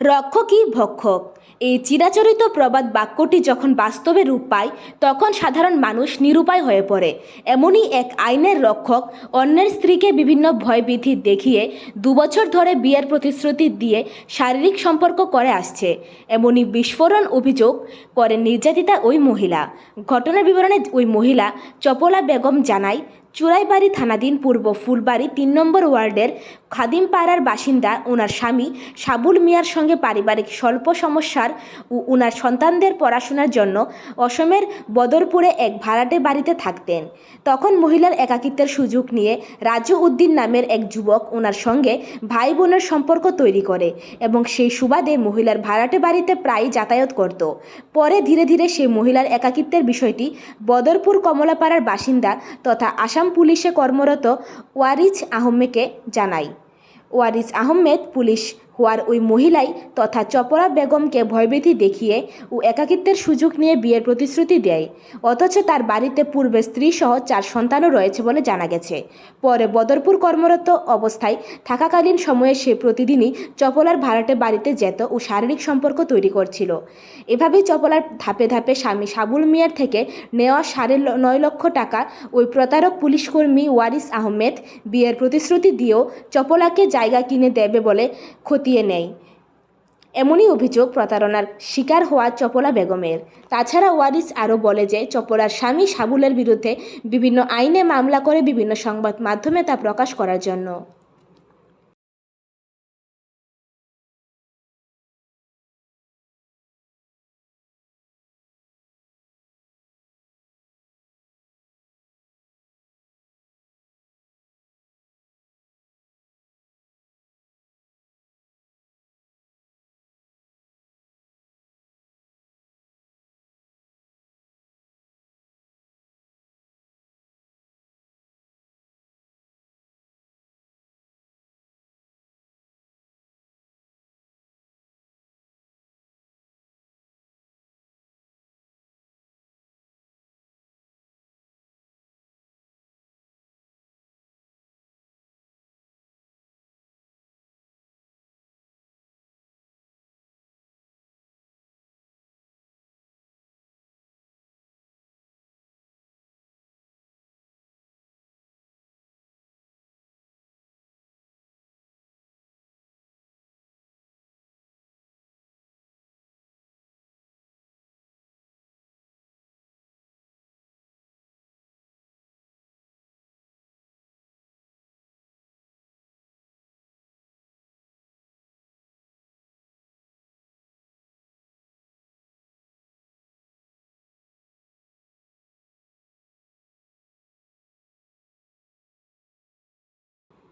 রক্ষকই ভক্ষক। এই চিরাচরিত প্রবাদ বাক্যটি যখন বাস্তবে রূপ পায়, তখন সাধারণ মানুষ নিরুপায় হয়ে পড়ে। এমনই এক আইনের রক্ষক অন্যের স্ত্রীকে বিভিন্ন ভয়ভীতি দেখিয়ে দুবছর ধরে বিয়ের প্রতিশ্রুতি দিয়ে শারীরিক সম্পর্ক করে আসছে। এমনই বিস্ফোরণ অভিযোগ করে নির্যাতিতা ওই মহিলা। ঘটনার বিবরণে ওই মহিলা চপলা বেগম জানায় চুরাইবাড়ি থানাধীন পূর্ব ফুলবাড়ি তিন নম্বর ওয়ার্ডের খাদিমপাড়ার বাসিন্দা, ওনার স্বামী সাবুল মিয়ার সঙ্গে পারিবারিক স্বল্প সমস্যার ওনার সন্তানদের পড়াশোনার জন্য অসমের বদরপুরে এক ভাড়াটে বাড়িতে থাকতেন। তখন মহিলার একাকিত্বের সুযোগ নিয়ে রাজু উদ্দিন নামের এক যুবক ওনার সঙ্গে ভাই বোনের সম্পর্ক তৈরি করে এবং সেই সুবাদে মহিলার ভাড়াটে বাড়িতে প্রায়ই যাতায়াত করত। পরে ধীরে ধীরে সেই মহিলার একাকিত্বের বিষয়টি বদরপুর কমলাপাড়ার বাসিন্দা তথা আসাম পুলিশে কর্মরত ওয়ারিজ আহমেদকে জানায় ওয়ারিজ আহমেদ পুলিশ হওয়ার ওই মহিলাই তথা চপরা বেগমকে ভয়ভীতি দেখিয়ে ও একাকিত্বের সুযোগ নিয়ে বিয়ের প্রতিশ্রুতি দেয়। অথচ তার বাড়িতে পূর্বে স্ত্রীসহ চার সন্তানও রয়েছে বলে জানা গেছে। পরে বদরপুর কর্মরত অবস্থায় থাকাকালীন সময়ে সে প্রতিদিনই চপলার ভাড়াটে বাড়িতে যেত ও শারীরিক সম্পর্ক তৈরি করছিল। এভাবেই চপলার ধাপে ধাপে স্বামী সাবুল মিয়ার থেকে নেওয়া সাড়ে নয় লক্ষ টাকা ওই প্রতারক পুলিশকর্মী ওয়ারিস আহমেদ বিয়ের প্রতিশ্রুতি দিয়েও চপলাকে জায়গা কিনে দেবে বলে খতিয়ে নেয়। এমনই অভিযোগ প্রতারণার শিকার হওয়া চপলা বেগমের। তাছাড়া ওয়ারিস আরও বলে যে, চপলার স্বামী সাবুলের বিরুদ্ধে বিভিন্ন আইনে মামলা করে বিভিন্ন সংবাদ মাধ্যমে তা প্রকাশ করার জন্য।